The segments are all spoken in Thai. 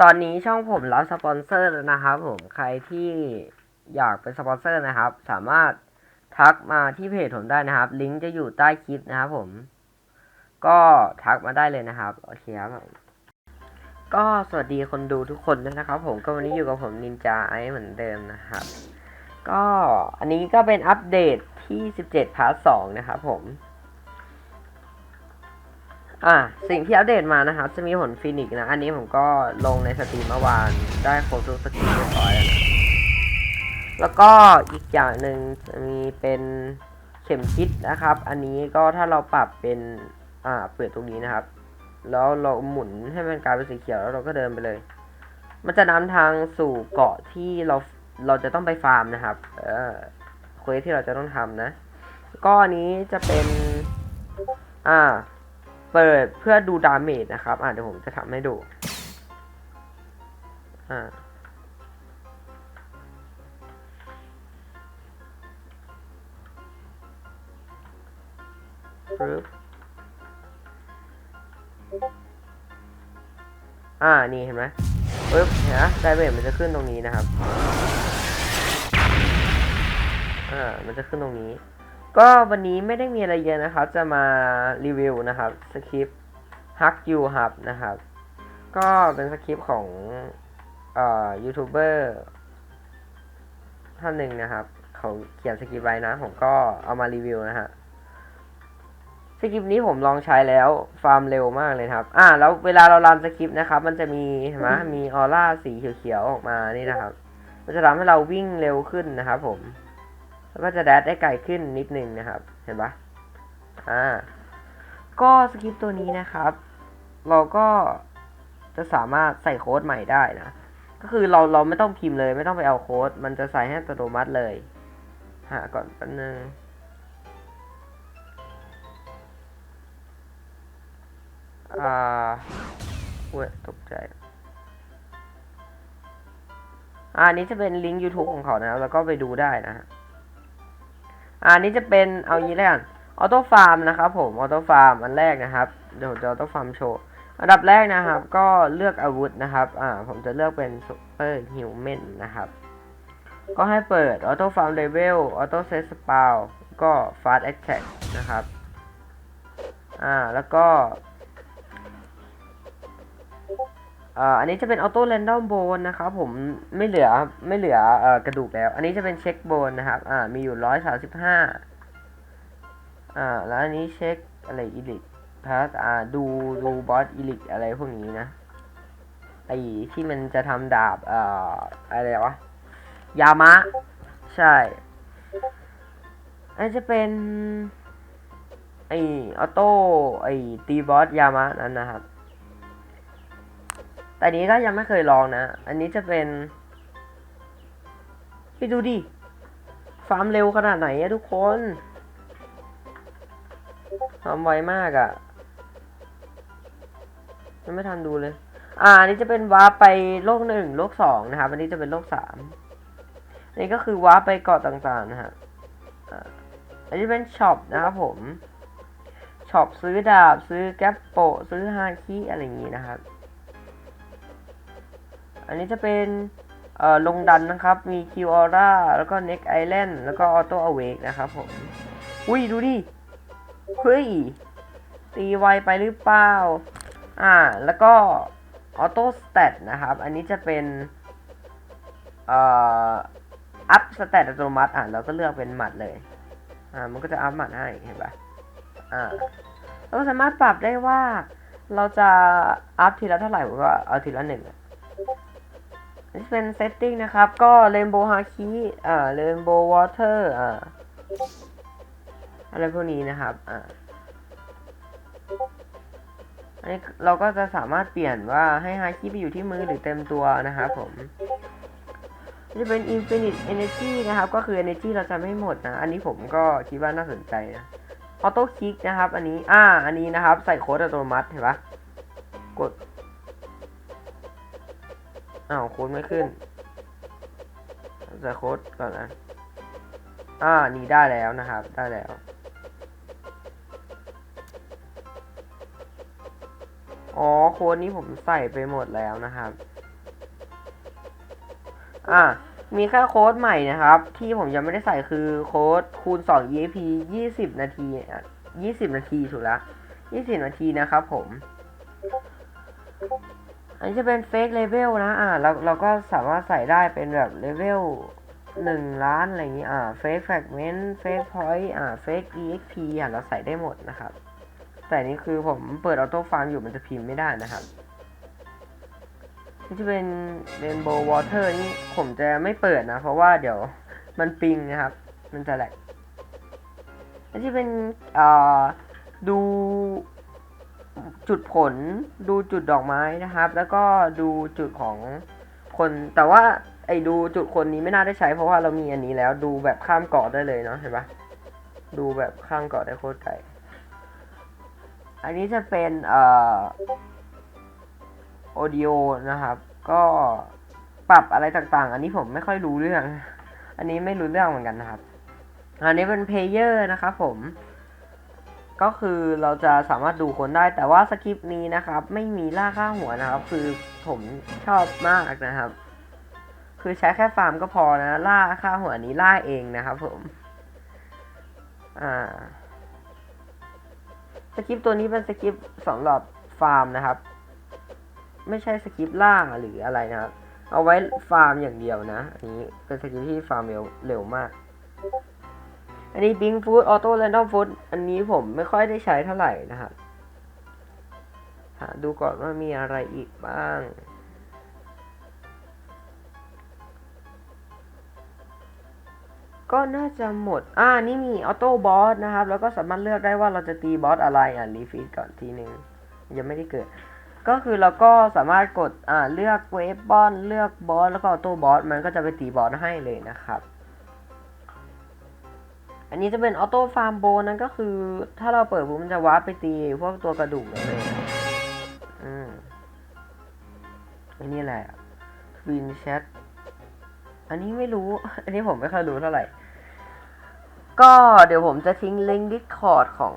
ตอนนี้ช่องผมรับสปอนเซอร์แล้วนะครับผมใครที่อยากเป็นสปอนเซอร์นะครับ สามารถทักมาที่เพจผมได้นะครับ ลิงก์จะอยู่ใต้คลิปนะครับผม ก็ทักมาได้เลยนะครับโอเคครับผมก็สวัสดีคนดูทุกคนด้วยนะครับ ผมก็วันนี้อยู่กับผมนินจาไอเหมือนเดิมนะครับ ก็อันนี้ก็เป็นอัปเดตที่ 17พาร์ทสองนะครับผม อ่าสิ่งที่อัปเดตมานะครับ จะมีผลฟินิกนะ อันนี้ผมก็ลงในสตรีมเมื่อวาน ได้ครบทุกสกิลเรียบร้อยแล้วนะแล้วก็อีกอย่างหนึ่งจะมีเป็นเข็มทิศนะครับ อันนี้ก็ถ้าเราปรับเป็นอ่าเปิดตรงนี้นะครับ แล้วเราหมุนให้มันกลายเป็นสีเขียวแล้วเราก็เดินไปเลย มันจะนำทางสู่เกาะที่เราเราจะต้องไปฟาร์มนะครับ เออเควสที่เราจะต้องทำนะ ก็อันนี้จะเป็น อ่า เปิดเพื่อดูดาเมจนะครับ อ่าเดี๋ยวผมจะทำให้ดู อ่าปึ๊บอ่า นี่เห็นไหมปึ๊บเห็นไหมไดเมจมันจะขึ้นตรงนี้นะครับ อ่า มันจะขึ้นตรงนี้ ก็วันนี้ไม่ได้มีอะไรเยอะนะครับ จะมารีวิวนะครับสคริปต์ Hug You Hub นะครับ ก็เป็นสคริปต์ของเอ่อยูทูบเบอร์ท่านหนึ่งนะครับเขาเขียนสคริปต์ไว้นะ ผมก็เอามารีวิวนะฮะสคริปต์นี้ผมลองใช้แล้วฟาร์มเร็วมากเลยครับ อ่า แล้วเวลาเรารันสคริปต์นะครับ มันจะมีเห็นไหมมีออร่าสีเขียวๆออกมานี่นะครับ มันจะทำให้เราวิ่งเร็วขึ้นนะครับผม ก็จะแดดได้ไกลขึ้นนิดนึงนะครับ เห็นปะอ่า ก็สคริปต์ตัวนี้นะครับ เราก็จะสามารถใส่โค้ดใหม่ได้นะ ก็คือเราเราไม่ต้องพิมพ์เลย ไม่ต้องไปเอาโค้ด มันจะใส่ให้อัตโนมัติเลย หาก่อนแป๊บนึงอ่าเว้ยตกใจ อ่าอันนี้จะเป็นลิงก์ YouTube ของเขานะแล้วก็ไปดูได้นะฮะ อันนี้จะเป็นเอายี้แล้วกันออโต้ฟาร์มนะครับผมออโต้ฟาร์มอันแรกนะครับเดี๋ยวจะออโต้ฟาร์มโชว์อันดับแรกนะครับ ก็เลือกอาวุธนะครับอ่าผมจะเลือกเป็นซูเปอร์ฮิวแมนนะครับ ก็ให้เปิดออโต้ฟาร์มเลเวลออโต้เซตสปาวก็ฟาสต์แอคแท็กนะครับอ่าแล้วก็ อันนี้จะเป็นออโต้แรนดอมโบนนะครับผมไม่เหลือไม่เหลืออกระดูกแล้ว อันนี้จะเป็นเช็คโบนนะครับมีอยู่ร้อยสาสิบห้าแล้วอันนี้เช็คอะไรอีลิทพาสดูดูบอสอีลิทอะไรพวกนี้นะไอที่มันจะทำดาบเอ่ออะไรวะ ยามะ ใช่อันนจะเป็นไอออโต้ไอตีบอสยามะนั้นนะครับ แต่อันนี้ก็ยังไม่เคยลองนะ อันนี้จะเป็น ไปดูดิ ฟาร์มเร็วขนาดไหนอะทุกคนฟาร์มไวมากอะยังไม่ทันดูเลย อ่าอันนี้จะเป็นวาร์ปไปโลกหนึ่งโลกสองนะครับ อันนี้จะเป็นโลกสามนนี้ก็คือวาร์ปไปเกาะต่างๆนะฮะอันนี้เป็นช็อปนะครับผม ช็อปซื้อดาบ ซื้อแก๊ปโป ซื้อฮาคิอะไรอย่างงี้นะครับ อันนี้จะเป็นเอ่อลงดันนะครับ มีคิวออร่าแล้วก็เน็กไอแลนด์แล้วก็ออโต้อเวกนะครับผม อุ้ยดูดิ เฮ้ย ตีไวไปหรือเปล่า อ่า แล้วก็ออโต้สเตตนะครับ อันนี้จะเป็นเอ่ออัพสเตตอัตโนมัติ อะเราก็เลือกเป็นหมัดเลย อ่า มันก็จะอัพหมัดให้เห็นปะอ่า เราสามารถปรับได้ว่าเราจะอัพทีละเท่าไหร่ผมก็เอาทีละหนึ่ง นี่เป็นเซตติ้งนะครับ ก็ Rainbow Haki อ่า Rainbow Water อ่าอะไรพวกนี้นะครับอ่าอันนี้เราก็จะสามารถเปลี่ยนว่าให้ Haki ไปอยู่ที่มือหรือเต็มตัวนะครับผมจะเป็น Infinite Energy นะครับ ก็คือ Energy เราจะไม่หมดนะ อันนี้ผมก็คิดว่าน่าสนใจนะ Auto Kick นะครับ อันนี้ อ่า อันนี้นะครับ ใส่โค้ดอัตโนมัติเห็นปะกด อ้าวโค้ดไม่ขึ้นใส่โค้ดก่อนนะ อ่า นี่ได้แล้วนะครับ ได้แล้ว อ๋อ โค้ดนี้ผมใส่ไปหมดแล้วนะครับ อะมีแค่โค้ดใหม่นะครับ ที่ผมยังไม่ได้ใส่คือโค้ดคูณ 2 EAP 20 นาทีอะ20 นาทีถูกแล้ว 20 นาทีนะครับผม อันนี้จะเป็นเฟกเลเวลนะ อ่าเราเราก็สามารถใส่ได้เป็นแบบเลเวลหนึ่งล้านอะไรอย่างนี้อ่าเฟกแฟกเมนต์เฟกพอยต์อ่าเฟก EXP อะเราใส่ได้หมดนะครับ แต่นี่คือผมเปิดออโต้ฟาร์มอยู่มันจะพิมพ์ไม่ได้นะครับนี่จะเป็นเรนโบว์วอเตอร์นี่ผมจะไม่เปิดนะ เพราะว่าเดี๋ยวมันปิงนะครับ มันจะแหลกนี่จะเป็นอ่อดู จุดผลดูจุดดอกไม้นะครับ แล้วก็ดูจุดของคน แต่ว่าไอ้ดูจุดคนนี้ไม่น่าได้ใช้ เพราะว่าเรามีอันนี้แล้วดูแบบข้ามเกาะได้เลยเนาะเห็นปะดูแบบข้ามเกาะได้โคตรไกลอันนี้จะเป็นเอ่อ audio นะครับ ก็ปรับอะไรต่างๆ อันนี้ผมไม่ค่อยรู้เรื่อง อันนี้ไม่รู้เรื่องเหมือนกันนะครับ อันนี้เป็น player นะครับผม ก็คือเราจะสามารถดูคนได้แต่ว่าสคริปต์นี้นะครับ ไม่มีล่าค่าหัวนะครับ คือผมชอบมากนะครับ คือใช้แค่ฟาร์มก็พอนะ ล่าค่าหัวนี้ล่าเองนะครับ ผม อ่าสคริปต์ตัวนี้เป็นสคริปต์สำหรับฟาร์มนะครับ ไม่ใช่สคริปต์ล่าหรืออะไรนะครับ เอาไว้ฟาร์มอย่างเดียวนะอันนี้เป็นสคริปต์ที่ฟาร์มเร็วเร็วมาก อันนี้ Bing Food Auto Random Food อันนี้ผมไม่ค่อยได้ใช้เท่าไหร่นะครับหาดูก่อนว่ามีอะไรอีกบ้าง ก็น่าจะหมด อ่า นี่มีออโต้บอสนะครับ แล้วก็สามารถเลือกได้ว่าเราจะตีบอสอะไร อะรีฟีดก่อนทีหนึ่งยังไม่ได้เกิด ก็คือเราก็สามารถกด อ่า เลือกเวฟบอนเลือกบอส แล้วก็ออโต้บอส มันก็จะไปตีบอสให้เลยนะครับ อันนี้จะเป็นออโต้ฟาร์มโบนั่นก็คือ ถ้าเราเปิดปุ๊บมันจะวาร์ปไปตีพวกตัวกระดูกเลยอืมอันนี้แหละทวินแชทอันนี้ไม่รู้ อันนี้ผมไม่ค่อยรู้เท่าไหร่ ก็เดี๋ยวผมจะทิ้งลิงก์ Discord ของ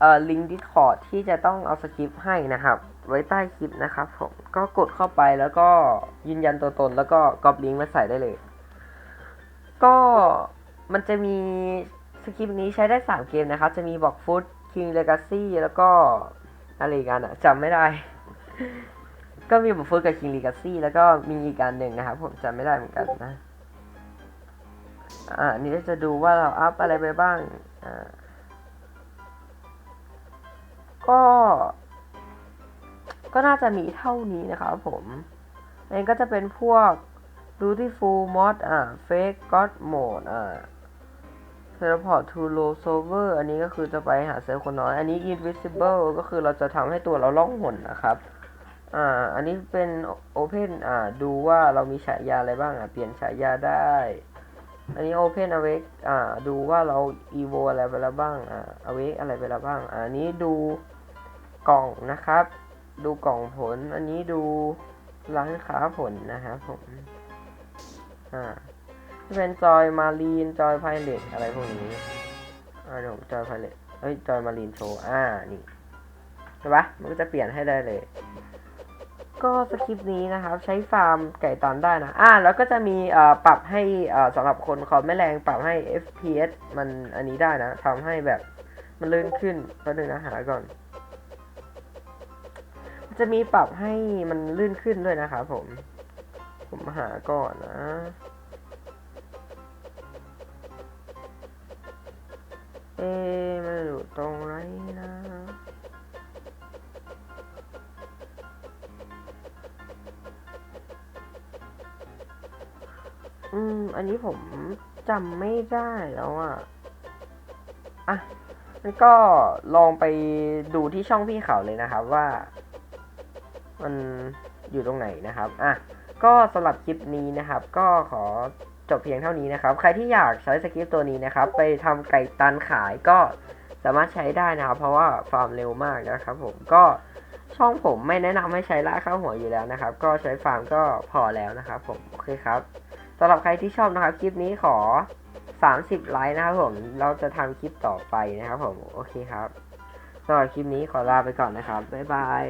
เอ่อลิงก์ Discord ที่จะต้องเอาสคริปต์ให้นะครับ ไว้ใต้คลิปนะครับผมก็กดเข้าไปแล้วก็ยืนยันตัวตน แล้วก็ก๊อปลิงก์มาใส่ได้เลย ก็ มันจะมีสคริปนี้ใช้ได้ 3 เกมนะครับ จะมีบอกฟุต King Legacy แล้วก็อะไรกันอะจำไม่ได้ ก็มีบอกฟุตกับ King Legacy แล้วก็มีอีกการหนึ่งนะครับ ผมจำไม่ได้เหมือนกันนะ อ่านี่จะดูว่าเราอัพอะไรไปบ้าง อ่า ก็ ก็น่าจะมีเท่านี้นะครับผมอันนี้ก็จะเป็นพวก Beautiful Mod อ่า Fake God Mode อ่า Teleport to Low Server อันนี้ก็คือจะไปหาเซลล์คนน้อย อันนี้ Invisible ก็คือเราจะทำให้ตัวเราล่องหนนะครับ อ่า อันนี้เป็น Open อ่า ดูว่าเรามีฉายาอะไรบ้างอ่าเปลี่ยนฉายาได้ อันนี้ Open Awake อ่า ดูว่าเรา Evo อะไรไปแล้วบ้าง อ่า Awake อะไรไปแล้วบ้าง อ่าอันนี้ดูกล่องนะครับ ดูกล่องผล อันนี้ดูร้านค้าผลนะครับผม อ่า จะเป็นจอยมารีนจอยไพเรตอะไรพวกนี้อ่าเดี๋ยวจอยไพเรตเอ้ยจอยมารีนโชว์อ่านี่ใช่ปะมันก็จะเปลี่ยนให้ได้เลย ก็สคริปต์นี้นะครับ ใช้ฟาร์มไก่ตันได้นะอ่าแล้วก็จะมีเอ่อปรับให้เอ่อสำหรับคนคอมไม่แรงปรับให้ FPS มันอันนี้ได้นะทำให้แบบมันลื่นขึ้นแป๊บนึงนะหาก่อน จะมีปรับให้มันลื่นขึ้นด้วยนะครับผม ผมหาก่อนนะ อันนี้ผมจำไม่ได้แล้วอะ อะงั้นก็ลองไปดูที่ช่องพี่เขาเลยนะครับว่า มันอยู่ตรงไหนนะครับ อะ ก็สำหรับคลิปนี้นะครับ ก็ขอจบเพียงเท่านี้นะครับ ใครที่อยากใช้สคริปต์ตัวนี้นะครับ ไปทำไก่ตันขายก็สามารถใช้ได้นะครับ เพราะว่าฟาร์มเร็วมากนะครับ ผมก็ช่องผมไม่แนะนำให้ใช้ล่าข้าวหัวอยู่แล้วนะครับ ก็ใช้ฟาร์มก็พอแล้วนะครับ ผมโอเคครับ สำหรับใครที่ชอบนะครับคลิปนี้ขอ 30 ไลค์นะครับผม เราจะทำคลิปต่อไปนะครับผม โอเคครับสสำหรับคลิปนี้ขอลาไปก่อนนะครับ บ๊ายบาย